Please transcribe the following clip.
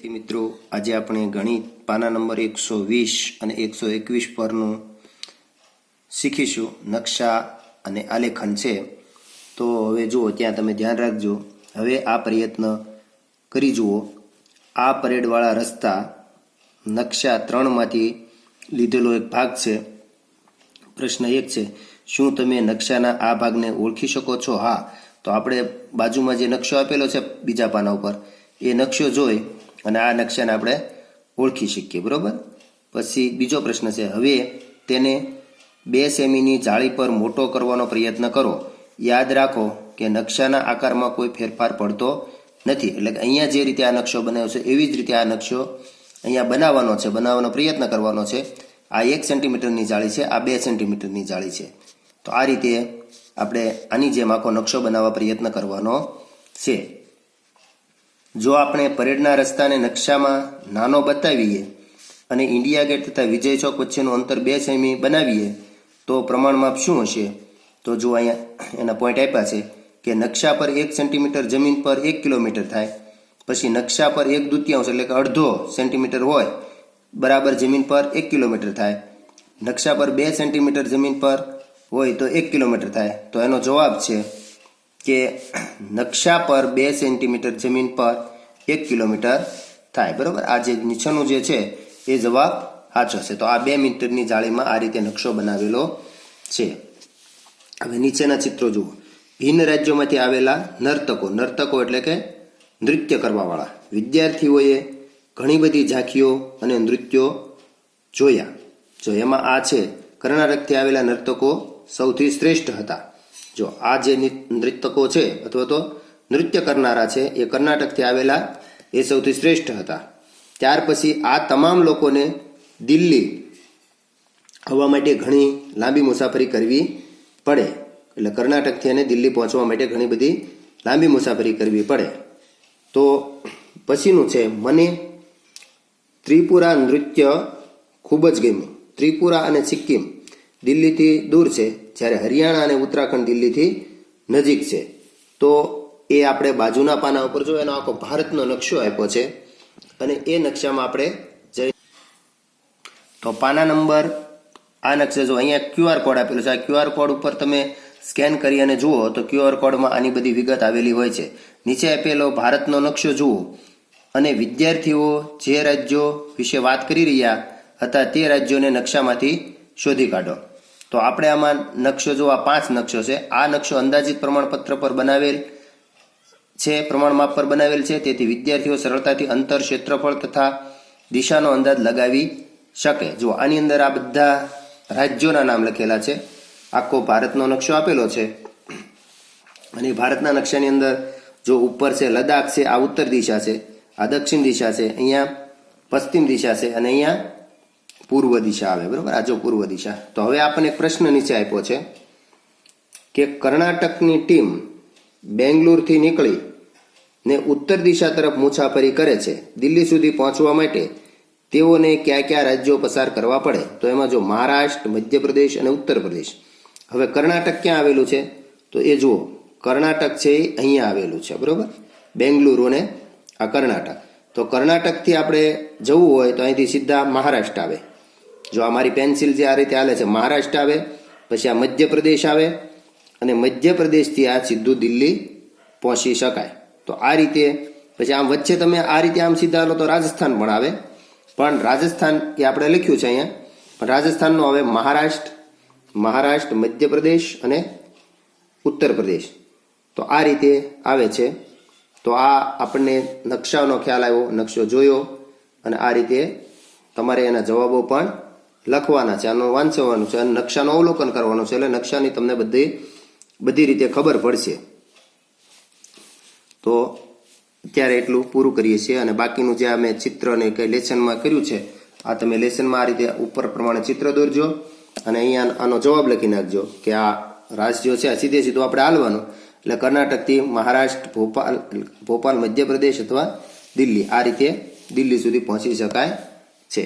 વિદ્યાર્થી મિત્રો, આજે આપણે ગણિત પાના નંબર એકસો વીસ અને એકસો એકવીસ પરનું શીખીશું. નકશા અને આલેખન છે. તો હવે જુઓ, ત્યાં તમે ધ્યાન રાખજો. હવે આ પ્રયત્ન કરી જુઓ. આ પરેડવાળા રસ્તા નકશા ત્રણમાંથી લીધેલો એક ભાગ છે. પ્રશ્ન એક છે, શું તમે નકશાના આ ભાગને ઓળખી શકો છો? હા. તો આપણે બાજુમાં જે નકશો આપેલો છે, બીજા પાના ઉપર, એ નકશો જોઈ અને આ નકશાને આપણે ઓળખી શકીએ, બરાબર? પછી બીજો પ્રશ્ન છે, હવે તેને બે સેમીની જાળી પર મોટો કરવાનો પ્રયત્ન કરો. યાદ રાખો કે નકશાના આકારમાં કોઈ ફેરફાર પડતો નથી. એટલે કે અહીંયા જે રીતે આ નકશો બનાવ્યો છે, એવી જ રીતે આ નકશો અહીંયા બનાવવાનો છે, બનાવવાનો પ્રયત્ન કરવાનો છે. આ એક સેન્ટીમીટરની જાળી છે, આ બે સેન્ટીમીટરની જાળી છે. તો આ રીતે આપણે આની જેમ આખો નકશો બનાવવા પ્રયત્ન કરવાનો છે. જો આપણે પરેડના રસ્તાને નકશામાં નાનો બતાવીએ અને ઇન્ડિયા ગેટ તથા વિજય ચોક વચ્ચેનું અંતર બે સેમી બનાવીએ, તો પ્રમાણમાપ શું હશે? તો જો અહીંયા એના પોઈન્ટ આપ્યા છે કે નકશા પર એક સેન્ટીમીટર જમીન પર એક કિલોમીટર થાય, પછી નકશા પર એક દુત્યાંશ એટલે કે અડધો સેન્ટીમીટર હોય, બરાબર જમીન પર એક કિલોમીટર થાય. નકશા પર બે સેન્ટીમીટર જમીન પર હોય તો એક કિલોમીટર થાય. તો એનો જવાબ છે કે નકશા પર બે સેન્ટીમીટર જમીન પર એક કિલોમીટર થાય, બરાબર? આ જે નીચેનું જે છે, એ જવાબ સાચો છે તો આ બે મીટરની જાળીમાં આ રીતે નકશો બનાવેલો છે. હવે નીચેના ચિત્રો જુઓ. ભિન્ન રાજ્યોમાંથી આવેલા નર્તકો નર્તકો એટલે કે નૃત્ય કરવાવાળા. વિદ્યાર્થીઓએ ઘણી બધી ઝાંખીઓ અને નૃત્યો જોયા. જો એમાં આ છે, કર્ણાટકથી આવેલા નર્તકો સૌથી શ્રેષ્ઠ હતા. જો આ જે નૃત્યકો છે અથવા તો નૃત્ય કરનારા છે, એ કર્ણાટકથી આવેલા, એ સૌથી શ્રેષ્ઠ હતા. ત્યાર પછી આ તમામ લોકોને દિલ્હી આવવા માટે ઘણી લાંબી મુસાફરી કરવી પડે. એટલે કર્ણાટકથી અને દિલ્હી પહોંચવા માટે ઘણી બધી લાંબી મુસાફરી કરવી પડે. તો પછીનું છે, મને ત્રિપુરા નૃત્ય ખૂબ જ ગમ્યું. ત્રિપુરા અને સિક્કિમ. દિલ્હીથી દૂર છે. જ્યારે હરિયાણા અને ઉત્તરાખંડ દિલ્હીથી નજીક છે. તો એ આપણે બાજુના પાના ઉપર જો એનો આખો ભારતનો નકશો આપ્યો છે અને એ નકશામાં આપણે જઈ તો પાના નંબર, આ નકશા જો અહીંયા ક્યુઆર કોડ આપેલો છે. આ ક્યુઆર કોડ ઉપર તમે સ્કેન કરી અને જુઓ તો ક્યુઆર કોડમાં આની બધી વિગત આવેલી હોય છે. નીચે આપેલો ભારતનો નકશો જુઓ. અને વિદ્યાર્થીઓ જે રાજ્યો વિશે વાત કરી રહ્યા હતા તે રાજ્યોને નકશામાંથી શોધી કાઢો. તો આપણે આમાં નકશો જો આ પાંચ નકશો છે. આ નકશો અંદાજિત પ્રમાણપત્ર પર બનાવેલ છે પ્રમાણમાપ પર બનાવેલ છે. તેથી વિદ્યાર્થીઓ સરળતાથી અંતર, ક્ષેત્રફળ તથા દિશાનો અંદાજ લગાવી શકે. જો આની અંદર આ બધા રાજ્યોના નામ લખેલા છે. આખો ભારતનો નકશો આપેલો છે. અને ભારતના નકશાની અંદર જો ઉપર છે લદાખ છે, આ ઉત્તર દિશા છે, આ દક્ષિણ દિશા છે, અહીંયા પશ્ચિમ દિશા છે અને અહીંયા પૂર્વ દિશા આવે, બરાબર? આ જો પૂર્વ દિશા. તો હવે આપણને એક પ્રશ્ન નીચે આપ્યો છે કે કર્ણાટકની ટીમ બેંગ્લોરથી નીકળી ને ઉત્તર દિશા તરફ મુસાફરી કરે છે, દિલ્હી સુધી પહોંચવા માટે, તેઓને કયા કયા રાજ્યો પસાર કરવા પડે? તો એમાં જો મહારાષ્ટ્ર, મધ્યપ્રદેશ અને ઉત્તર પ્રદેશ હવે કર્ણાટક ક્યાં આવેલું છે? તો એ જુઓ, કર્ણાટક છે એ અહીંયા આવેલું છે, બરોબર? બેંગલુરુ અને આ કર્ણાટક. તો કર્ણાટકથી આપણે જવું હોય તો અહીંથી સીધા મહારાષ્ટ્ર આવે. જો આ મારી પેન્સિલ જે આ રીતે હાલે છે, મહારાષ્ટ્ર આવે, પછી આ મધ્યપ્રદેશ આવે, અને મધ્યપ્રદેશથી આ સીધું દિલ્હી પહોંચી શકાય. તો આ રીતે, પછી આમ વચ્ચે તમે આ રીતે આમ સીધા હાલો તો રાજસ્થાન પણ આવે. પણ રાજસ્થાન એ આપણે લખ્યું છે અહીંયા, પણ રાજસ્થાનનો હવે મહારાષ્ટ્ર મહારાષ્ટ્ર, મધ્યપ્રદેશ અને ઉત્તર પ્રદેશ તો આ રીતે આવે છે. તો આ આપણને નકશાનો ખ્યાલ આવ્યો, નકશો જોયો, અને આ રીતે તમારે એના જવાબો પણ લખવાના છે. આનું વાંચવાનું છે અને નકશાનું અવલોકન કરવાનું છે. એટલે નકશાની તમને બધી બધી રીતે ખબર પડશે. તો અત્યારે એટલું પૂરું કરીએ છીએ અને બાકીનું જે અમે ચિત્ર ને કંઈ લેસનમાં કર્યું છે, આ તમે લેસનમાં આ રીતે ઉપર પ્રમાણે ચિત્ર દોરજો અને અહીંયા આનો જવાબ લખી નાખજો કે આ રાજ્યો છે સીધે સીધું આપણે હાલવાનું. એટલે કર્ણાટકથી મહારાષ્ટ્ર, ભોપાલ ભોપાલ, મધ્યપ્રદેશ અથવા દિલ્હી. આ રીતે દિલ્હી સુધી પહોંચી શકાય છે.